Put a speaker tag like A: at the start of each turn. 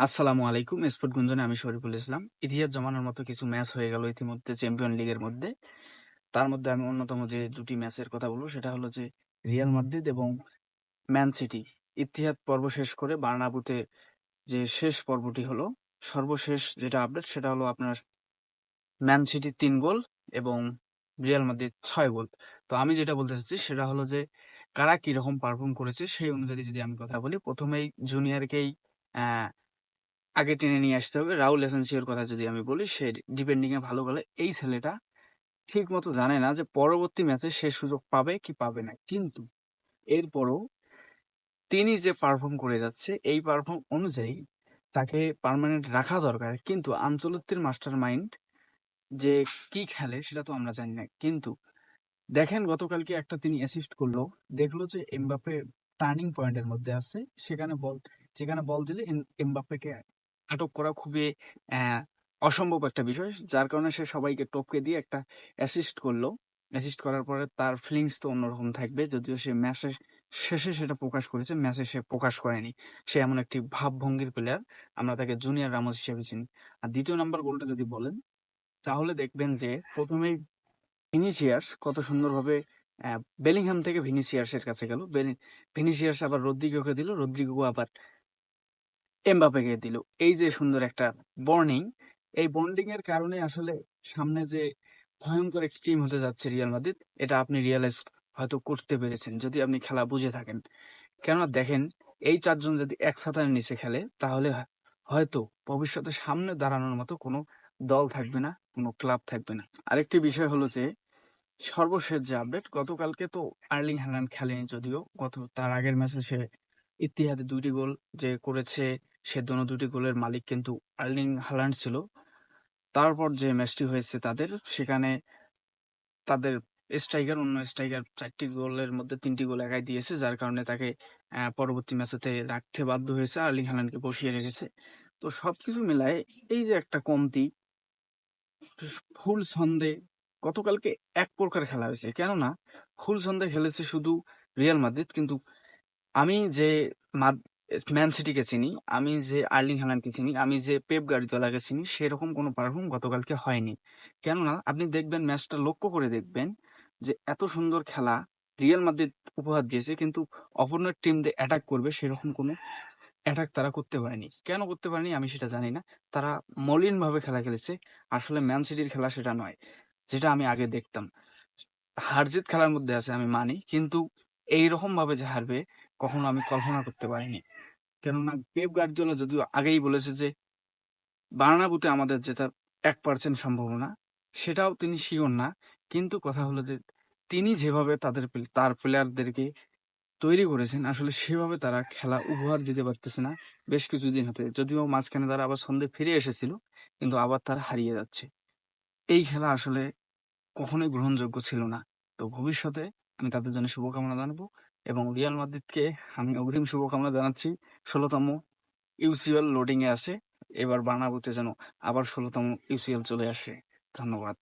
A: আসসালামু আলাইকুম স্পোর্ট গুঞ্জনে আমি শরীফুল ইসলাম। ইতিহাস জমানোর মতো কিছু ম্যাচ হয়ে গেল ইতিমধ্যে চ্যাম্পিয়ন লিগের মধ্যে। তার মধ্যে আমি অন্যতম যে দুটি ম্যাচের কথা বলব, সেটা হলো যে রিয়াল মাদ্রিদ এবং ম্যান সিটি ইতিহাদ পর্ব শেষ করে বার্নাবুতে যে শেষ পর্বটি হলো, সর্বশেষ যেটা আপডেট সেটা হলো আপনার ম্যান সিটি তিন গোল এবং রিয়াল মাদ্রিদ ছয় গোল। তো আমি যেটা বলতে চাচ্ছি সেটা হলো যে কারা কীরকম পারফর্ম করেছে সেই অনুযায়ী যদি আমি কথা বলি, প্রথমেই জুনিয়রকেই আগে টেনে নিয়ে আসতে হবে। রাহুল এসেন্সিওর কথা যদি আমি বলি, সে ডিপেন্ডিংয়ে ভালো গেলে এই ছেলেটা ঠিক মতো জানে না যে পরবর্তী ম্যাচে সে সুযোগ পাবে কি পাবে না। কিন্তু এরপরও তিনি যে পারফর্ম করে যাচ্ছে, এই পারফর্ম অনুযায়ী তাকে পার্মানেন্ট রাখা দরকার। কিন্তু আঞ্চলিকটির মাস্টার মাইন্ড যে কি খেলে সেটা তো আমরা জানি না। কিন্তু দেখেন গতকালকে একটা তিনি অ্যাসিস্ট করল। দেখল যে এমবাপে টার্নিং পয়েন্টের মধ্যে আছে। সেখানে বল, যেখানে বল দিলে এম- এমবাপ্পেকে আটক করা খুবই অসম্ভব একটা বিষয়। যার কারণে সে সবাইকে টপকে দিয়ে একটা অ্যাসিস্ট করল। অ্যাসিস্ট করার পরে তার ফিলিংস তো অন্যরকম থাকবে। যদিও সে ম্যাচের শেষে সেটা প্রকাশ করেছে ম্যাচে সে প্রকাশ করেনি। সে এমন একটি ভাবভঙ্গির প্লেয়ার আমরা তাকে জুনিয়র রামোস হিসেবে চিনি। আর দ্বিতীয় নাম্বার গোলটা যদি বলেন, তাহলে দেখবেন যে প্রথমেই ভিনিসিয়াস কত সুন্দরভাবে বেলিংহাম থেকে ভিনিসিয়াসের কাছে গেল। ভিনিসিয়াস আবার রদ্রিগোকে দিল। রদ্রিগো আবার এমবাপেকে দিল। এই যে সুন্দর একটা বর্নিং এই বন্ডিং এর কারণে আসলে সামনে যে ভয়ঙ্কর একটি টিম হতে যাচ্ছে রিয়াল মাদ্রিদ এটা আপনি রিয়ালাইজ হয়তো করতে পেরেছেন, যদি আপনি খেলা বুঝে থাকেন। কেননা দেখেন, এই চারজন যদি এক সাঁতারের নিচে খেলে, তাহলে হয়তো ভবিষ্যতে সামনে দাঁড়ানোর মতো কোনো দল থাকবে না, কোনো ক্লাব থাকবে না। আরেকটি বিষয় হলো যে, সর্বশেষ যে আপডেট গতকালকে তো আর্লিং হ্যালান্ড খেলেনি যদিও, গত, তার আগের ম্যাচে সে ইতিহাদে দুইটি গোল যে করেছে সে দোনো দুটি গোলের মালিক কিন্তু আর্লিং হ্যালান্ড ছিল। তারপর যে ম্যাচটি হয়েছে তাদের, সেখানে তাদের স্ট্রাইকার, অন্য স্ট্রাইকার চারটি গোলের মধ্যে তিনটি গোল একাই দিয়েছে, যার কারণে তাকে পরবর্তী ম্যাচেতে রাখতে বাধ্য হয়েছে, আর্লিং হ্যালান্ডকে বসিয়ে রেখেছে। তো সবকিছু মিলায় এই যে একটা কমতি, ফুল ছন্দে গতকালকে এক প্রকার খেলা হয়েছে। কেননা, ফুল ছন্দে খেলেছে শুধু রিয়াল মাদ্রিদ, কিন্তু আমি যে ম্যান সিটিকে চিনি, আমি যে আর্লিং হ্যালান্ডকে চিনি, আমি যে পেপ গার্দিওলাকে চিনি, সেরকম কোনো পারফর্ম গতকালকে হয়নি। কেননা আপনি দেখবেন ম্যাচটা লক্ষ্য করে দেখবেন যে এত সুন্দর খেলা রিয়াল মাদ্রিদ উপহার দিয়েছে, কিন্তু অপরের টিম দিয়ে অ্যাটাক করবে সেরকম কোনো অ্যাটাক তারা করতে পারেনি। কেন করতে পারেনি আমি সেটা জানি না। তারা মলিনভাবে খেলা খেলেছে, আসলে ম্যান সিটির খেলা সেটা নয়, যেটা আমি আগে দেখতাম। হার জিত খেলার মধ্যে আছে, আমি মানি, কিন্তু এইরকম ভাবে যে হারবে, কখনো আমি কল্পনা করতে পারিনি। কেননা পেপ গার্দিওলা যদিও আগেই বলেছে যে বার্নাবুতে আমাদের জেতার এক পার্সেন্ট সম্ভাবনা, সেটাও তিনি শিওর না। কিন্তু কথা হলো যে, তিনি যেভাবে তাদের তার প্লেয়ারদেরকে তৈরি করেছেন, আসলে সেভাবে তারা খেলা উপহার দিতে পারতেছে না বেশ কিছুদিন হতে। যদিও মাঝখানে তারা আবার সন্ধে ফিরে এসেছিল, কিন্তু আবার তারা হারিয়ে যাচ্ছে। এই খেলা আসলে কখনোই গ্রহণযোগ্য ছিল না। তো ভবিষ্যতে আমি তাদের জন্য শুভকামনা জানাব এবং রিয়াল মাদ্রিদকে আমি অগ্রিম শুভকামনা জানাচ্ছি। ষোলোতম ইউসিএল লোডিংয়ে আছে। এবার বানাবোতে যেন আবার ষোলোতম ইউসিএল চলে আসে। ধন্যবাদ।